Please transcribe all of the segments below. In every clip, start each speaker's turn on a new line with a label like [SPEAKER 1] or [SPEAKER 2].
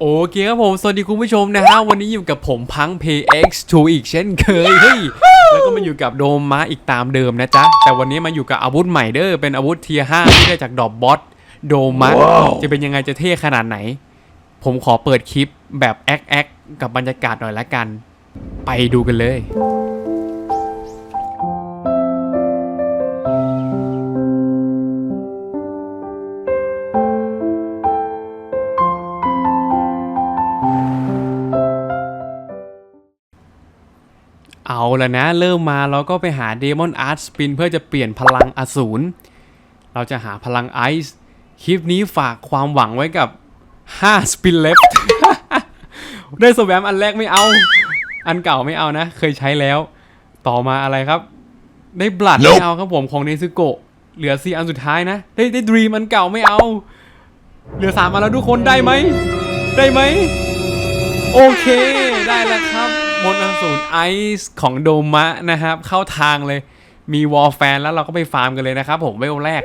[SPEAKER 1] โอเคครับผม สวัสดีคุณผู้ชมนะฮะ วันนี้อยู่กับผมพัง PX2 อีกเช่นเคยเฮ้ยแล้วก็มาอยู่กับโดมม้าอีกตามเดิมนะจ๊ะ แต่วันนี้มาอยู่กับอาวุธใหม่เด้อเป็นอาวุธเทีย5ที่ได้จากดอบบอสโดมัสจะเป็นยังไงจะเท่ขนาดไหน ผมขอเปิดคลิปแบบแอคแอคกับบรรยากาศหน่อยละกัน ไปดูกันเลย เอาละนะ เริ่มมาเราก็ไปหาเดมอนอาร์ตสปินเพื่อจะเปลี่ยนพลังอสูร เราจะหาพลังไอซ์คลิปนี้ฝากความหวังไว้กับ 5 สปินเลฟได้สแวมอันแรกไม่เอา อันเก่าไม่เอานะ เคยใช้แล้ว ต่อมาอะไรครับ ได้บลัดไม่เอาครับผมของเนซึโกะเหลือสี่อันสุดท้ายนะ ได้ได้ดรีมอันเก่าไม่เอา เหลือสามอันแล้วทุกคนได้ไหม ได้ไหม โอเค ได้แล้วครับ มนต์อสูรไอซ์ของโดมะนะครับ เข้าทางเลยมีวอลแฟนแล้วเราก็ไปฟาร์มกันเลยนะครับผมเวลแรก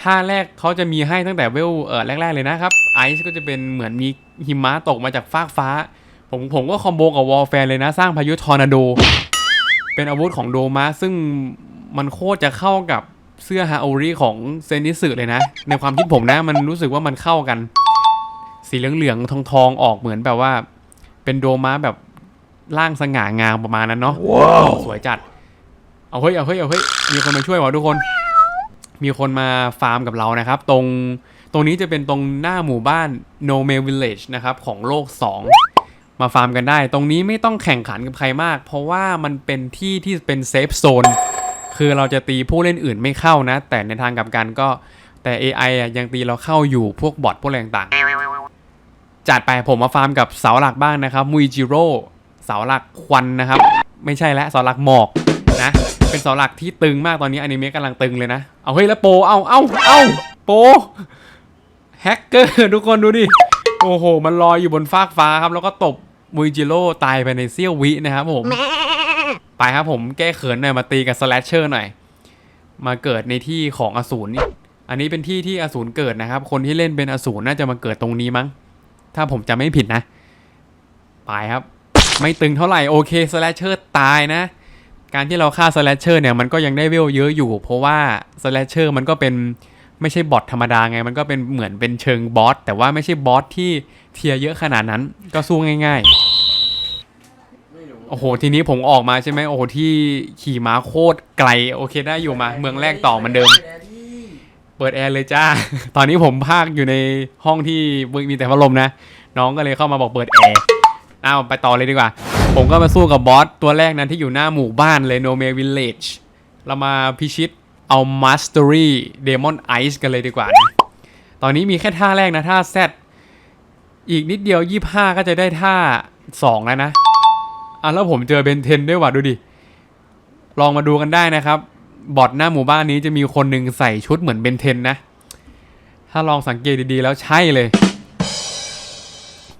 [SPEAKER 1] ท่าแรกเขาจะมีให้ตั้งแต่เวลเออแรก ๆเลยนะครับไอซ์ก็จะเป็นเหมือนมีหิมะตกมาจากฟากฟ้า ผมผมก็คอมโบกับวอลแฟนเลยนะ สร้างพายุทอร์นาโด เป็นอาวุธของโดมะซึ่งมันโคตรจะเข้ากับเสื้อฮาโอริของเซนิสึเลยนะ ในความคิดผมนะมันรู้สึกว่ามันเข้ากัน สีเหลืองๆทองๆออกเหมือนแบบว่า เป็นโดมะแบบ ร่างสง่างามประมาณนั้นเนาะสวยจัด เอาเฮ้ย เอาเฮ้ย เอาเฮ้ย มีคนมาช่วยว่ะทุกคน มีคนมาฟาร์มกับเรานะครับ ตรง ตรงนี้จะเป็นตรงหน้าหมู่บ้าน No m a l Village นะครับ ของโลก 2 มาฟาร์มกันได้ ตรงนี้ไม่ต้องแข่งขันกับใครมาก เพราะว่ามันเป็นที่ที่เป็นเซฟโซน คือเราจะตีผู้เล่นอื่นไม่เข้านะ แต่ในทางกลับกันก็ แต่ AI อะยังตีเราเข้าอยู่ พวกบอทพวกอะไรต่างๆจัดไปผมมาฟาร์มกับเสาหลักบ้างนะครับมุยจิโร่ เสาหลักควันนะครับ ไม่ใช่แล้วเสาหลักหมอกนะ เป็นเสาหลักที่ตึงมากตอนนี้อนิเมะกำลังตึงเลยนะ เอาเฮ้ยแล้วโป เอาเอาเอาโปแฮกเกอร์ทุกคนดูดิ โอ้โห มันลอยอยู่บนฟากฟ้าครับ แล้วก็ตบมุยจิโร่ตายไปในเซี่ยววินะครับผม ไปครับผมแก้เขินหน่อยมาตีกับสแลชเชอร์หน่อย มาเกิดในที่ของอสูรนี่อันนี้เป็นที่ที่อสูรเกิดนะครับ คนที่เล่นเป็นอสูรน่าจะมาเกิดตรงนี้มั้ง ถ้าผมจำไม่ผิดนะ ไปครับ ไม่ตึงเท่าไหร่โอเคสแลชเชอร์ตายนะ การที่เราฆ่าสแลชเชอร์เนี่ยมันก็ยังได้เวลเยอะอยู่ เพราะว่าสแลชเชอร์มันก็เป็นไม่ใช่บอทธรรมดาไง มันก็เป็นเหมือนเป็นเชิงบอสแต่ว่าไม่ใช่บอสที่เทียเยอะขนาดนั้นก็สู้ง่ายๆ โอ้โห ทีนี้ผมออกมาใช่ไหมโอ้โหที่ขี่ม้าโคตรไกลโอเคได้อยู่มา เมืองแรกต่อเหมือนเดิม เปิดแอร์เลยจ้า ตอนนี้ผมพากอยู่ในห้องที่มีแต่พัดลมนะ น้องก็เลยเข้ามาบอกเปิดแอร์ เอาไปต่อเลยดีกว่า ผมก็มาสู้กับบอสตัวแรกนั้นที่อยู่หน้าหมู่บ้านเลย No m a Village เรามาพิชิตเอา Mastery Demon Ice กันเลยดีกว่านะตอนนี้มีแค่ท่าแรกนะ ท่า Z อีกนิดเดียว 25 ก็จะได้ท่า 2 แล้วนะ อะแล้วผมเจอเบนเทนด้วยว่ะดูดิ ลองมาดูกันได้นะครับ บอทหน้าหมู่บ้านนี้จะมีคนหนึ่งใส่ชุดเหมือนเบนเทนนะ ถ้าลองสังเกตดีๆแล้วใช่เลย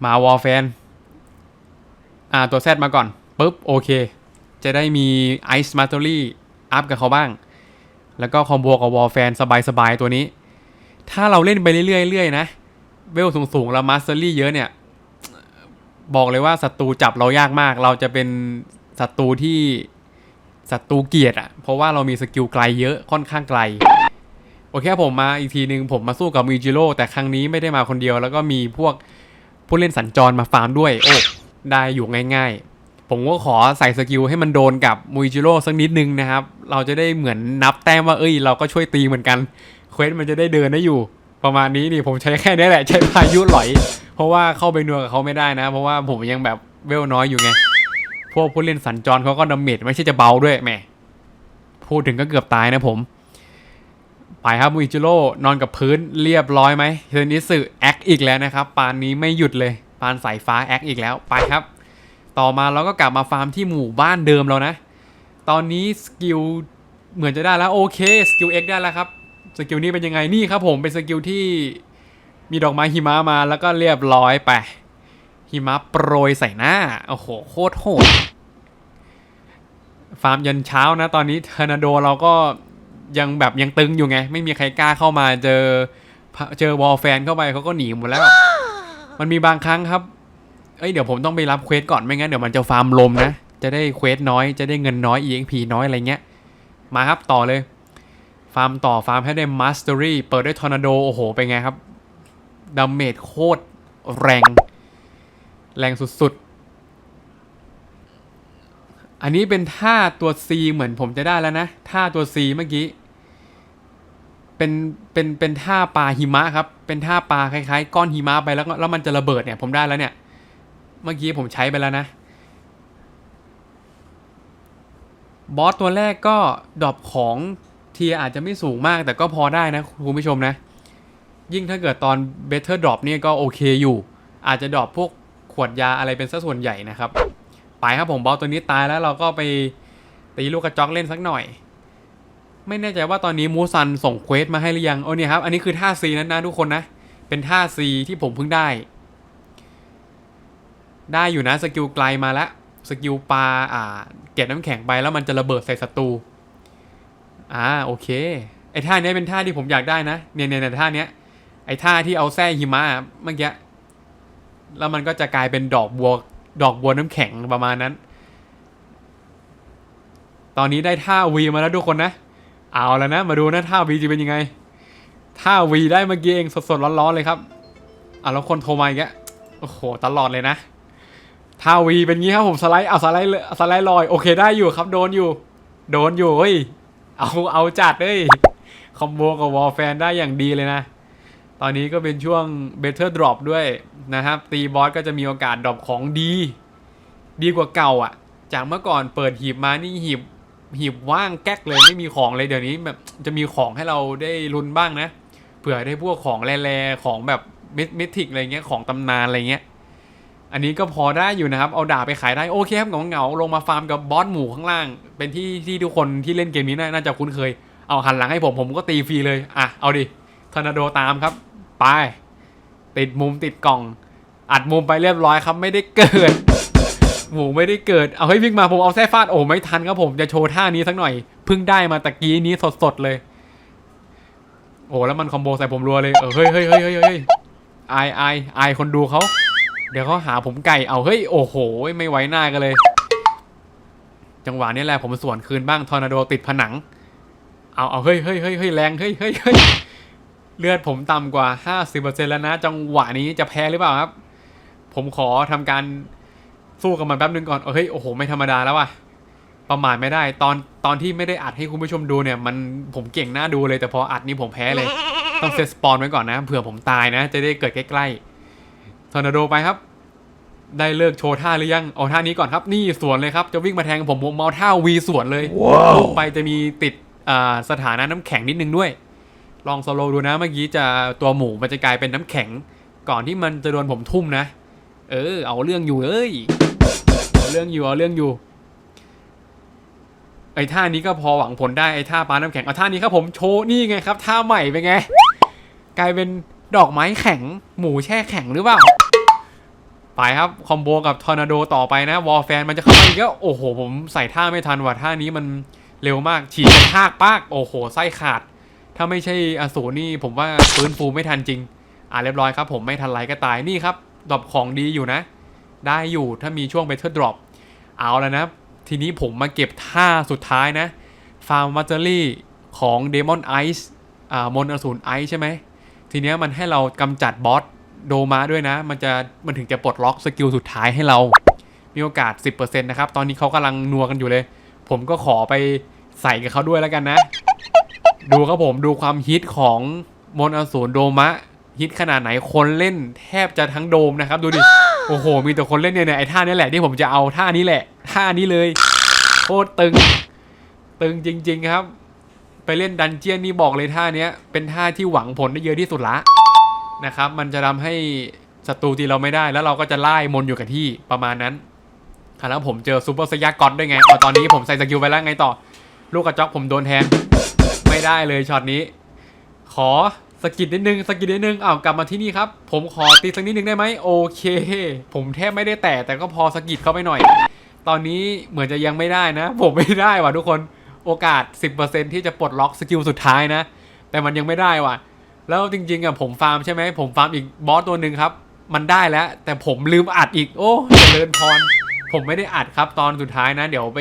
[SPEAKER 1] มาวอลแฟน อ่าตัว Z มาก่อนปุ๊บโอเค จะได้มี Ice m a t e r y อัพกับเขาบ้าง แล้วก็คอมโบกับวอลแฟนสบายๆ ตัวนี้ ถ้าเราเล่นไปเรื่อยๆนะ เวลสูงๆ แล้วมาสเตอรี่เยอะเนี่ย บอกเลยว่าศัตรูจับเรายากมาก เราจะเป็นศัตรูที่ศัตรูเกียดอะ่ะ เพราะว่าเรามีสกิลไกลเยอะค่อนข้างไกล โอเคผมมาอีกทีหนึ่งผมมาสู้กับมิจิโร่แต่ครั้งนี้ไม่ได้มาคนเดียว แล้วก็มีพวกผู้เล่นสัญจรมาฟาร์มด้วย โอ้ ได้อยู่ง่ายๆ ผมก็ขอใส่สกิลให้มันโดนกับมุยจิโร่สักนิดนึงนะครับ เราจะได้เหมือนนับแต้มว่าเอ้ย เราก็ช่วยตีเหมือนกัน เควสมันจะได้เดินได้อยู่ ประมาณนี้นี่ผมใช้แค่นี้แหละใช้พายุหลอย เพราะว่าเข้าไปนัวกับเขาไม่ได้นะ เพราะว่าผมยังแบบเวลน้อยอยู่ไง พวกผู้เล่นสัญจรเขาก็ดาเมจไม่ใช่จะเบาด้วยแหมพูดถึงก็เกือบตายนะผมไปครับมุยจิโร่นอนกับพื้นเรียบร้อยไหมเทนนิสึแอคอีกแล้วนะครับปานนี้ไม่หยุดเลย ปานสายฟ้าแอคอีกแล้วไปครับ ต่อมาเราก็กลับมาฟาร์มที่หมู่บ้านเดิมแล้วนะ ตอนนี้สกิลเหมือนจะได้แล้วโอเคสกิล X ได้แล้วครับสกิลนี้เป็นยังไงนี่ครับผมเป็นสกิลที่มีดอกไม้หิมะมาแล้วก็เรียบร้อยไปหิมะโปรยใส่หน้าโอ้โหโคตรโหดฟาร์มยันเช้านะ ตอนนี้เทอร์นาโดเราก็ยังแบบยังตึงอยู่ไง ไม่มีใครกล้าเข้ามาเจอเจอวอลแฟนเข้าไปเขาก็หนีหมดแล้ว มันมีบางครั้งครับ เอ้ยเดี๋ยวผมต้องไปรับเควสก่อนไม่งั้นเดี๋ยวมันจะฟาร์มลมนะ จะได้เควสน้อยจะได้เงินน้อย EXP น้อยอะไรเงี้ย มาครับต่อเลย ฟาร์มต่อฟาร์มให้ได้ Mastery เปิดด้วยทอร์นาโดโอ้โหเป็นไงครับดาเมจโคตรแรง แรงสุดๆ อันนี้เป็นท่าตัว C เหมือนผมจะได้แล้วนะท่าตัว C เมื่อกี้ เป็นเป็นเป็นท่าปลาหิมะครับ เป็นท่าปลาคล้ายๆ ก้อนหิมะไปแล้วแล้วมันจะระเบิดเนี่ยผมได้แล้วเนี่ย เมื่อกี้ผมใช้ไปแล้วนะ บอสตัวแรกก็ดรอปของเทียอาจจะไม่สูงมากแต่ก็พอได้นะคุณผู้ชมนะ ยิ่งถ้าเกิดตอน Better Drop เนี่ยก็โอเคอยู่ อาจจะดรอปพวกขวดยาอะไรเป็นสัส่วนใหญ่นะครับ ไปครับผมบอสตัวนี้ตายแล้วเราก็ไปตีลูกกระจอกเล่นสักหน่อย ไม่แน่ใจว่าตอนนี้มูซันส่งเควสมาให้หรือยังโอ้เนี่ยครับ อันนี้คือท่า C นั้นนะทุกคนนะ เป็นท่า C ที่ผมเพิ่งได้ ได้อยู่นะสกิลไกลมาแล้วสกิลปลาอ่า เก็บน้ำแข็งไปแล้วมันจะระเบิดใส่ศัตรู อ่าโอเค ไอ้ท่าเนี้ยเป็นท่าที่ผมอยากได้นะเนี่ยเนี่ยเนี่ยท่าเนี้ย ไอ้ท่าที่เอาแส้หิมะเมื่อกี้ แล้วมันก็จะกลายเป็นดอกบัวดอกบัวน้ำแข็งประมาณนั้น ตอนนี้ได้ท่าวีมาแล้วทุกคนนะ เอาแล้วนะ มาดูนะท่าวีจะเป็นยังไงท่าวีได้เมื่อกี้เองสดๆร้อนๆเลยครับอะแล้วคนโทรมาอีกแโอ้โหตลอดเลยนะท่าวีเป็นงี้ครับผมสไลด์เอาสไลด์เลยสไลด์ลอยโอเคได้อยู่ครับโดนอยู่ โดนอยู่เฮ้ยเอาเอาจัดเฮ้ยคอมโบกับวอลแฟนได้อย่างดีเลยนะ ตอนนี้ก็เป็นช่วง Better Drop ด้วยนะครับ ตีบอสก็จะมีโอกาสดรอปของดี ดีกว่าเก่าอะ จากเมื่อก่อนเปิดหีบมานี่หีบ หีบว่างแก๊กเลยไม่มีของเลยเดี๋ยวนี้แบบจะมีของให้เราได้ลุ้นบ้างนะเผื่อได้พวกของแร่ๆของแบบมิทิกอะไรเงี้ยของตำนานอะไรเงี้ยอันนี้ก็พอได้อยู่นะครับ เอาดาบไปขายได้โอเคครับเหงาลงมาฟาร์มกับบอสหมู่ข้างล่าง เป็นที่ที่ทุกคนที่เล่นเกมนี้น่าน่าจะคุ้นเคย เอาหันหลังให้ผมผมก็ตีฟรีเลย อะ เอาดิทอร์นาโดตามครับ ไป ติดมุมติดกล่อง อัดมุมไปเรียบร้อยครับ ไม่ได้เกิด หมูไม่ได้เกิด เอาให้วิ่งมาผมเอาแส้ฟาดโอ้ไม่ทันครับผมจะโชว์ท่านี้สักหน่อยเพิ่งได้มาตะกี้นี้สดๆเลย โอ้แล้วมันคอมโบใส่ผมรัวเลยเออเฮ้ยเฮ้ยเฮ้ยเฮ้ยเฮ้ยอายอายอายคนดูเขาเดี๋ยวเขาหาผมไก่เอาเฮ้ยโอ้โห ไม่ไว้หน้ากันเลย จังหวะนี้แหละผมสวนคืนบ้างทอร์นาโดติดผนัง เอาเอาเฮ้ยเฮ้ยเฮ้ยเฮ้ยแรงเฮ้ยเฮ้ยเฮ้ยเลือดผมต่ำกว่า 50%แล้วนะ จังหวะนี้จะแพ้หรือเปล่าครับ ผมขอทำการ สู้กับมันแป๊บนึงก่อนเฮ้ยโอ้โหไม่ธรรมดาแล้วว่ะประมาทไม่ได้ตอนตอนที่ไม่ได้อัดให้คุณผู้ชมดูเนี่ย มันผมเก่งหน้าดูเลยแต่พออัดนี่ผมแพ้เลย ต้องเซตสปอนไว้ก่อนนะเผื่อผมตายนะ จะได้เกิดใกล้ๆทอร์นาโดไปครับ ได้เลิกโชว์ท่าหรือยังเอาท่านี้ก่อนครับ นี่สวนเลยครับ จะวิ่งมาแทงผมผมเอาท่าวีสวนเลยลงไปจะมีติดอ่าสถานะน้ำแข็งนิดนึงด้วย ลองสโลว์ดูนะเมื่อกี้จะตัวหมูมันจะกลายเป็นน้ำแข็ง ก่อนที่มันจะโดนผมทุ่มนะ เออ เอาเรื่องอยู่เอ้ย เรื่องอยู่เอาเรื่องอยู่ ไอ้ท่านี้ก็พอหวังผลได้ไอ้ท่าปาน้ำแข็งเอาท่านี้ครับผมโชว์นี่ไงครับ ท่าใหม่เป็นไง กลายเป็นดอกไม้แข็ง หมูแช่แข็งหรือเปล่าไปครับ คอมโบกับทอร์นาโดต่อไปนะ วอลแฟนมันจะเข้ามาอีกแล้วโอ้โห ผมใส่ท่าไม่ทันว่ะท่านี้มันเร็วมาก ฉีดกระชากปาก โอ้โห ไส้ขาด ถ้าไม่ใช่อสูรนี่ผมว่าฟื้นฟูไม่ทันจริง อ่าเรียบร้อยครับ ผมไม่ทันไรก็ตายนี่ครับดอปของดีอยู่นะ ได้อยู่ถ้ามีช่วงเบเทอร์ดรอปเอาแล้วนะ ทีนี้ผมมาเก็บท่าสุดท้ายนะฟาร์มมัตเตอรี่ของเดมอนไอซ์อ่ามนอสูรไอซ์ใช่ไหม ทีเนี้ยมันให้เรากำจัดบอสโดมาด้วยนะ มันจะมันถึงจะปลดล็อกสกิลสุดท้ายให้เรา มีโอกาส 10%นะครับ ตอนนี้เขากำลังนัวกันอยู่เลย ผมก็ขอไปใส่กับเขาด้วยแล้วกันนะ ดูครับผมดูความฮิตของมอนอสูรโดมะฮิตขนาดไหนคนเล่นแทบจะทั้งโดมนะครับ ดูดิ โอ้โห มีแต่คนเล่นเนี่ยเนี่ยไอ้ท่านี้แหละที่ผมจะเอาท่านี้แหละ ท่านี้เลยโคตรตึง ตึงจริง ๆครับ ไปเล่นดันเจียนนี่บอกเลยท่าเนี้ยเป็นท่าที่หวังผลได้เยอะที่สุดละนะครับ มันจะทำให้ศัตรูตีเราไม่ได้แล้วเราก็จะไล่มนอยู่กับที่ประมาณนั้นแล้วผมเจอซูเปอร์สยากอนด้วยไงอตอนนี้ผมใส่สกิลไปแล้วไงต่อ ลูกกระจอกผมโดนแทน ไม่ได้เลยช็อตนี้ ขอ สกิดนิดนึงสกิดนิดนึงอ้าวกลับมาที่นี่ครับ ผมขอตีสักนิดนึงได้ไหมโอเค ผมแทบไม่ได้แตะแต่ก็พอสกิดเข้าไปหน่อย ตอนนี้เหมือนจะยังไม่ได้นะ ผมไม่ได้ว่ะทุกคนโอกาส 10%ที่จะปลดล็อกสกิลสุดท้ายนะ แต่มันยังไม่ได้ว่ะ แล้วจริงๆอะผมฟาร์มใช่ไหมผมฟาร์มอีกบอสตัวหนึ่งครับ มันได้แล้ว แต่ผมลืมอัดอีกโอ้เจริญพรผมไม่ได้อัดครับตอนสุดท้ายนะ เดี๋ยวไป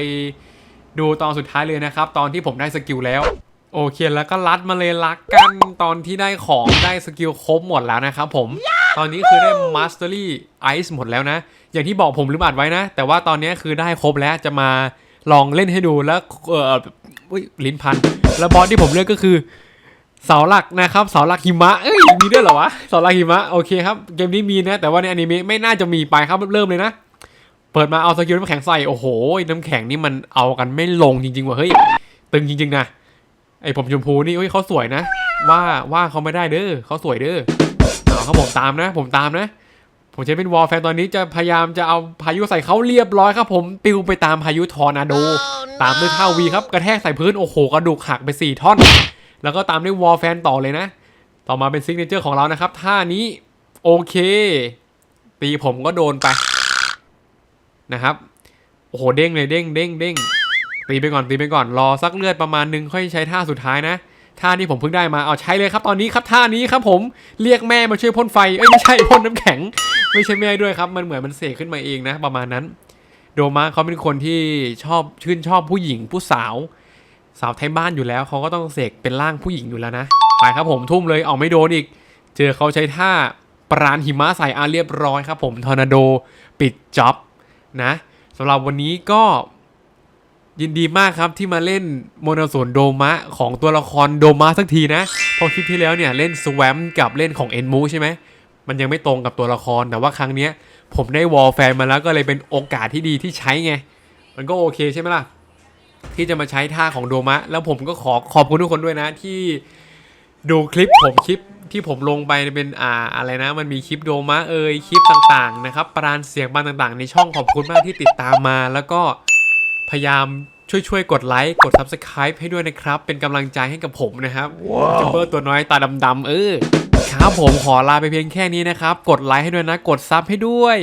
[SPEAKER 1] ดูตอนสุดท้ายเลยนะครับ ตอนที่ผมได้สกิลแล้ว โอเคแล้วก็รัดมาเลยลักกันตอนที่ได้ของได้สกิลครบหมดแล้วนะครับผม ตอนนี้คือได้ Mastery Ice หมดแล้วนะ อย่างที่บอกผมลืมอัดไว้นะ แต่ว่าตอนนี้คือได้ครบแล้วจะมาลองเล่นให้ดูแล้วเออลิ้นพัน แล้วบอสที่ผมเลือกก็คือเสาหลักนะครับเสาหลักหิมะเอ้ยมีด้วยเหรอวะเสาหลักหิมะโอเคครับเกมนี้มีนะ แต่ว่าในอนิเมะไม่น่าจะมีไปครับเริ่มเลยนะ เปิดมาเอาสกิลน้ำแข็งใส่โอ้โหน้ำแข็งนี่มันเอากันไม่ลงจริงๆว่ะเฮ้ยตึงจริงๆนะ ไอผมชมพูนี่เฮ้ยเขาสวยนะ ว่าว่าเขาไม่ได้เด้อเขาสวยเด้อเอาครับผมตามนะ ผมตามนะ ผมจะเป็นวอลแฟนตอนนี้จะพยายามจะเอาพายุใส่เขาเรียบร้อยครับ ผมปิวไปตามพายุทอร์นาโด ตามด้วยท่าวีครับกระแทกใส่พื้นโอ้โหกระดูกหักไปสี่ท่อน แล้วก็ตามด้วยวอลแฟนต่อเลยนะ ต่อมาเป็นซิกเนเจอร์ของเรานะครับท่านี้โอเค ตีผมก็โดนไปนะครับโอ้โหเด้งเลยเด้งเด้งเด้ง ตีไปก่อนตีไปก่อนรอสักเลือดประมาณนึงค่อยใช้ท่าสุดท้ายนะท่านี้ผมเพิ่งได้มาเอาใช้เลยครับตอนนี้ครับท่านี้ครับผมเรียกแม่มาช่วยพ่นไฟเอ้ยไม่ใช่พ่นน้ำแข็ง ไม่ใช่แม่ด้วยครับ มันเหมือนมันเสกขึ้นมาเองนะ ประมาณนั้น โดมาเขาเป็นคนที่ชอบชื่นชอบผู้หญิงผู้สาว สาวไทยบ้านอยู่แล้วเขาก็ต้องเสกเป็นร่างผู้หญิงอยู่แล้วนะไปครับผมทุ่มเลยเอาไม่โดนอีก เจอเขาใช้ท่าปราณหิมะใส่อาเรียบร้อยครับ ผมทอร์นาโดปิดจ็อบนะสำหรับวันนี้ก็ ยินดีมากครับที่มาเล่นโมนโซนโดมะของตัวละครโดมะสักทีนะพอคลิปที่แล้วเนี่ยเล่นสวมกับเล่นของเอ็นมูใช่ไหมมันยังไม่ตรงกับตัวละครแต่ว่าครั้งเนี้ยผมได้วอลแฟนมาแล้วก็เลยเป็นโอกาสที่ดีที่ใช้ไง มันก็โอเคใช่ไหมล่ะ ที่จะมาใช้ท่าของโดมะ แล้วผมก็ขอขอบคุณทุกคนด้วยนะที่ดูคลิปผมคลิปที่ผมลงไปเป็นอ่าอะไรนะ มันมีคลิปโดมะเอ่ยคลิปต่างๆนะครับปรานเสียงบางต่างๆ ในช่องขอบคุณมากที่ติดตามมาแล้วก็ พยายามช่วยๆ กดไลค์ กด Subscribe ให้ด้วยนะครับ เป็นกำลังใจให้กับผมนะครับจัมเบอร์ตัวน้อยตาดำๆเออครับผมขอลาไปเพียงแค่นี้นะครับ กดไลค์ให้ด้วยนะ กดซับให้ด้วย